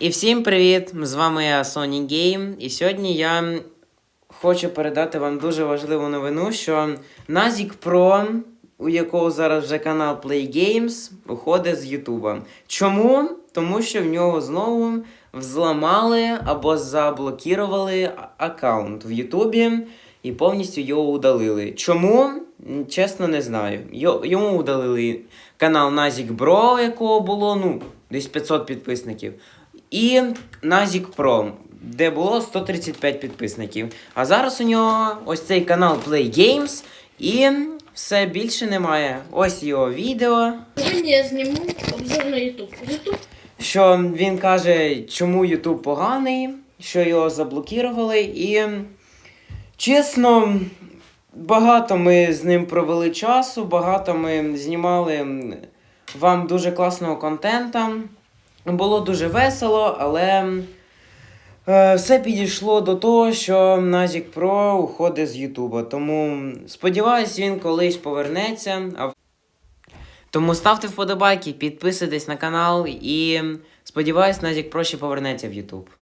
І всім привіт! З вами я Sony Game. І сьогодні я хочу передати вам дуже важливу новину, що Назік Pro, у якого зараз вже канал Play Games, уходить з Ютуба. Чому? Тому що в нього знову взламали або заблокували а- аккаунт в Ютубі і повністю його удалили. Чому? Чесно, не знаю. Йому удалили канал Назік Бро, якого було ну, десь 500 підписників. І Назік Про, де було 135 підписників. А зараз у нього ось цей канал Play Games і все більше немає. Ось його відео. Сьогодні я зніму обзор на YouTube. YouTube що він каже, чому Ютуб поганий, що його заблокували. І чесно, багато ми з ним провели часу, багато ми знімали вам дуже класного контента. Було дуже весело, але е, все підійшло до того, що Назік Про уходить з Ютуба. Тому сподіваюсь, він колись повернеться. А тому ставте вподобайки, підписуйтесь на канал і сподіваюсь, Назік Про ще повернеться в Ютуб.